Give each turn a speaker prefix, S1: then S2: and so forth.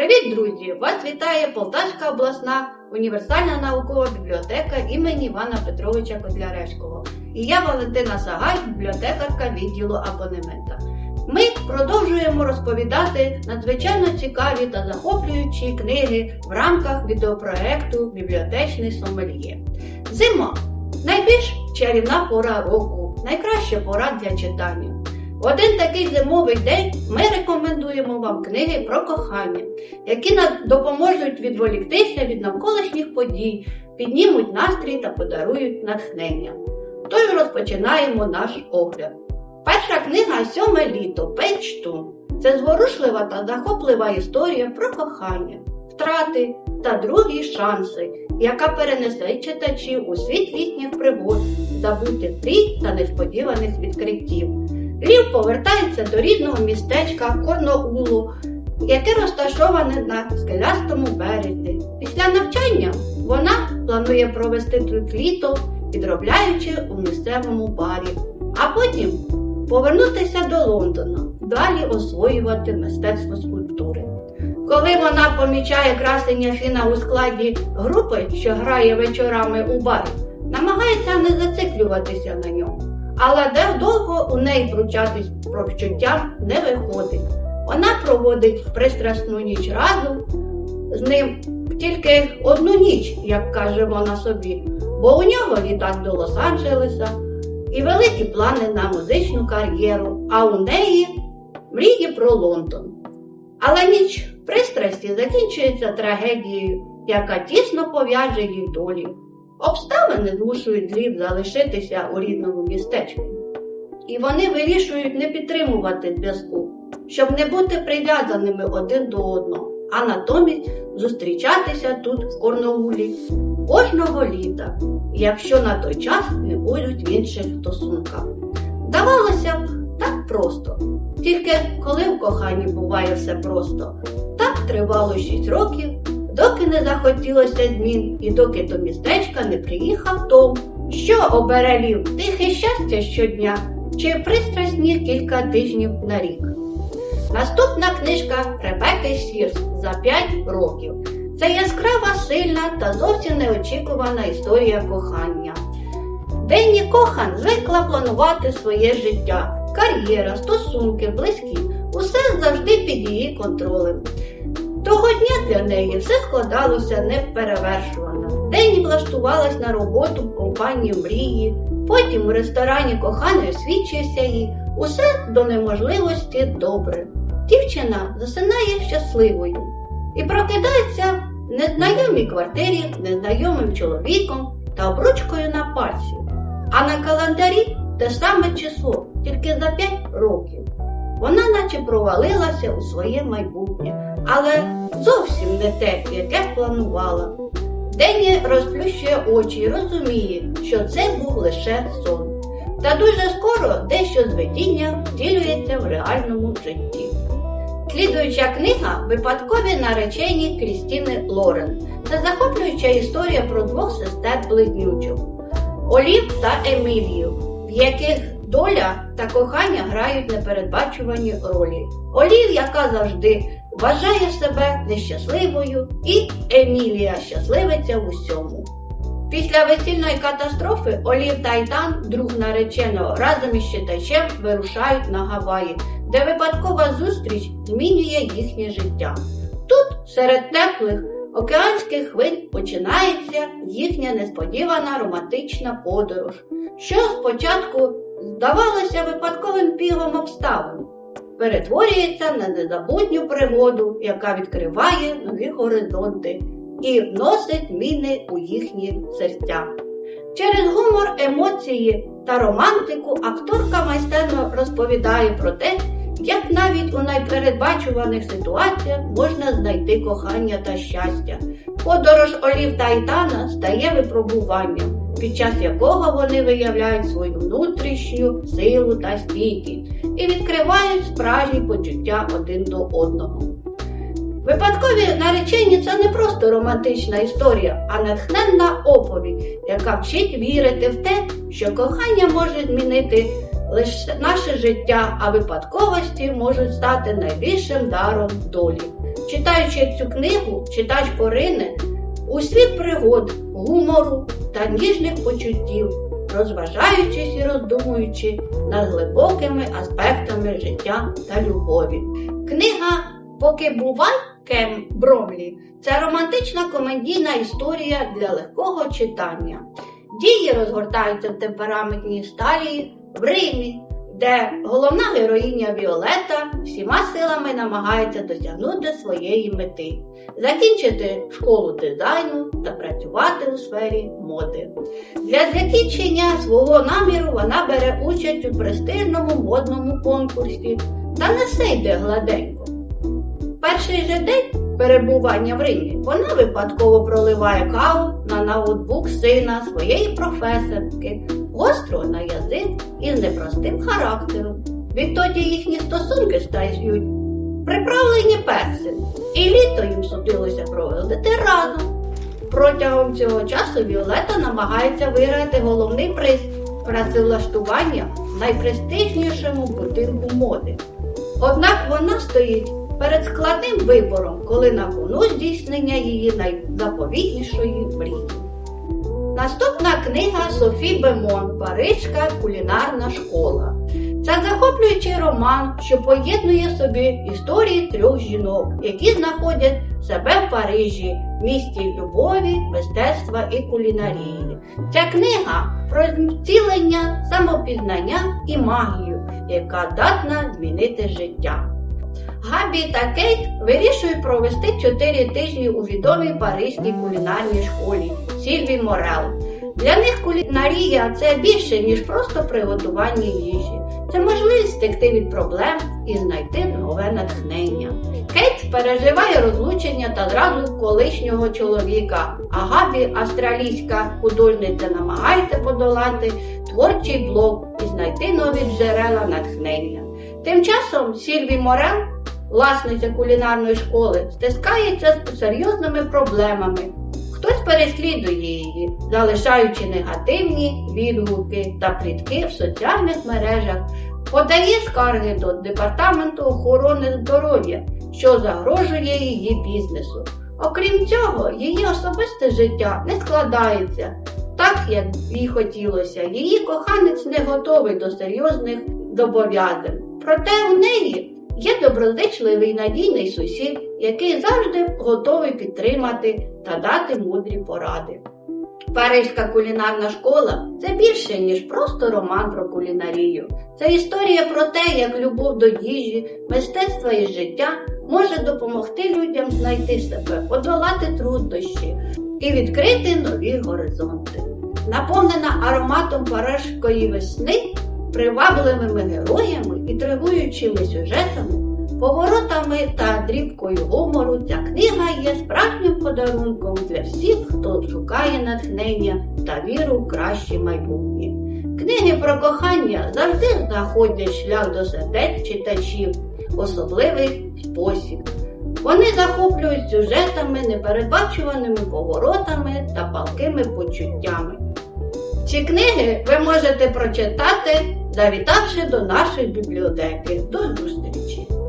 S1: Привіт, друзі! Вас вітає Полтавська обласна універсальна наукова бібліотека імені Івана Петровича Козлярешкого. І я Валентина Сагай, бібліотекарка відділу абонемента. Ми продовжуємо розповідати надзвичайно цікаві та захоплюючі книги в рамках відеопроекту Бібліотечний сомельє. Зима найбільш чарівна пора року, найкраща пора для читання. В один такий зимовий день ми рекомендуємо вам книги про кохання, які допоможуть відволіктися від навколишніх подій, піднімуть настрій та подарують натхнення. Тож розпочинаємо наш огляд. Перша книга Сьоме літо Печту. Це зворушлива та захоплива історія про кохання, втрати та другі шанси, яка перенесе читачів у світ літніх пригод, забутих мрій та несподіваних відкриттів. Лів повертається до рідного містечка Корноулу, яке розташоване на скелястому березі. Після навчання вона планує провести тут літо, підробляючи у місцевому барі, а потім повернутися до Лондона, далі освоювати мистецтво скульптури. Коли вона помічає красення Фіна у складі групи, що грає вечорами у барі, намагається не зациклюватися на ньому. Але довго у неї пручатись про почуття не виходить. Вона проводить пристрасну ніч разом з ним тільки одну ніч, як каже вона собі, бо у нього літак до Лос-Анджелеса і великі плани на музичну кар'єру, а у неї мрії про Лондон. Але ніч пристрасті закінчується трагедією, яка тісно пов'яже їх долі. Обставини змушують Лів залишитися у рідному містечку. І вони вирішують не підтримувати зв'язку, щоб не бути прив'язаними один до одного, а натомість зустрічатися тут в Корновулі кожного літа, якщо на той час не будуть інших стосунках. Здавалося б, так просто. Тільки коли в коханні буває все просто, так тривало 6 років доки не захотілося змін і доки до містечка не приїхав Том. Що обере лів тихе щастя щодня чи пристрасні кілька тижнів на рік. Наступна книжка Ребекки Сірс за 5 років. Це яскрава, сильна та зовсім неочікувана історія кохання. Денні Кохан звикла планувати своє життя, кар'єра, стосунки, близькі, усе завжди під її контролем. Того дня для неї все складалося неперевершувано. День влаштувалась на роботу в компанії мрії, потім у ресторані коханий освічився їй, усе до неможливості добре. Дівчина засинає щасливою і прокидається в незнайомій квартирі, незнайомим чоловіком та обручкою на пальці. А на календарі те саме число, тільки за 5 років. Вона наче провалилася у своє майбутнє, але зовсім не те, яке планувала. Дені розплющує очі і розуміє, що це був лише сон. Та дуже скоро дещо з видіння втілюється в реальному житті. Слідуюча книга випадкові наречені Крістіни Лорен. Це захоплююча історія про двох сестер близнючок Олів та Емілію, в яких доля та кохання грають непередбачувані ролі. Олів, яка завжди вважає себе нещасливою, і Емілія щасливиця в усьому. Після весільної катастрофи Олів та Айтан, друг нареченого, разом із читачем вирушають на Гаваї, де випадкова зустріч змінює їхнє життя. Тут, серед теплих океанських хвиль, починається їхня несподівана романтична подорож, що спочатку здавалося випадковим пігом обставин перетворюється на незабутню пригоду, яка відкриває нові горизонти і вносить зміни у їхні серця. Через гумор, емоції та романтику акторка майстерно розповідає про те, як навіть у найпередбачуваних ситуаціях можна знайти кохання та щастя. Подорож Олів та Ітана стає випробуванням, під час якого вони виявляють свою внутрішню силу та стійкість і відкривають справжні почуття один до одного. Випадкові наречені це не просто романтична історія, а натхненна оповідь, яка вчить вірити в те, що кохання може змінити лише наше життя, а випадковості можуть стати найбільшим даром долі. Читаючи цю книгу, читач порине у світ пригод, гумору та ніжних почуттів, розважаючись і роздумуючи над глибокими аспектами життя та любові. Книга Поки бувай Кем Бромлі це романтична комедійна історія для легкого читання. Дії розгортаються в темпераментній сталії в Римі, де головна героїня Віолета всіма силами намагається досягнути своєї мети, закінчити школу дизайну та працювати у сфері моди. Для закінчення свого наміру вона бере участь у престижному модному конкурсі та не все йде гладенько. Перший же день перебування в Римі вона випадково проливає каву на ноутбук сина своєї професорки, гостро на язик і з непростим характером. Відтоді їхні стосунки стають приправлені персем, і літо їм судилося проводити разом. Протягом цього часу Віолета намагається виграти головний приз працевлаштування в найпрестижнішому будинку моди. Однак вона стоїть перед складним вибором, коли на кону здійснення її найзаповітнішої мрії. Наступна книга Софі Бемон Парижська кулінарна школа. Це захоплюючий роман, що поєднує собі історії трьох жінок, які знаходять себе в Парижі, місті любові, мистецтва і кулінарії. Ця книга про зцілення, самопізнання і магію, яка здатна змінити життя. Габі та Кейт вирішують провести 4 тижні у відомій паризькій кулінарній школі Сільві Морел. Для них кулінарія це більше, ніж просто приготування їжі. Це можливість втекти від проблем і знайти нове натхнення. Кейт переживає розлучення та зраду колишнього чоловіка, а Габі, австралійська художниця, намагається подолати творчий блок і знайти нові джерела натхнення. Тим часом Сільві Морел, власниця кулінарної школи, стискається з серйозними проблемами. Хтось переслідує її, залишаючи негативні відгуки та плітки в соціальних мережах, подає скарги до департаменту охорони здоров'я, що загрожує її бізнесу. Окрім цього, її особисте життя не складається так, як їй хотілося. Її коханець не готовий до серйозних зобов'язань. Проте у неї є доброзичливий надійний сусід, який завжди готовий підтримати та дати мудрі поради. Паризька кулінарна школа це більше, ніж просто роман про кулінарію. Це історія про те, як любов до їжі, мистецтва і життя може допомогти людям знайти себе, подолати труднощі і відкрити нові горизонти. Наповнена ароматом парижської весни, привабливими героями і сюжетами, поворотами та дрібкою гумору, ця книга є справжнім подарунком для всіх, хто шукає натхнення та віру в краще майбутнє. Книги про кохання завжди знаходять шлях до сердець читачів в особливий спосіб. Вони захоплюють сюжетами, непередбачуваними поворотами та палкими почуттями. Ці книги ви можете прочитати, завітавши до нашої бібліотеки. До зустрічі!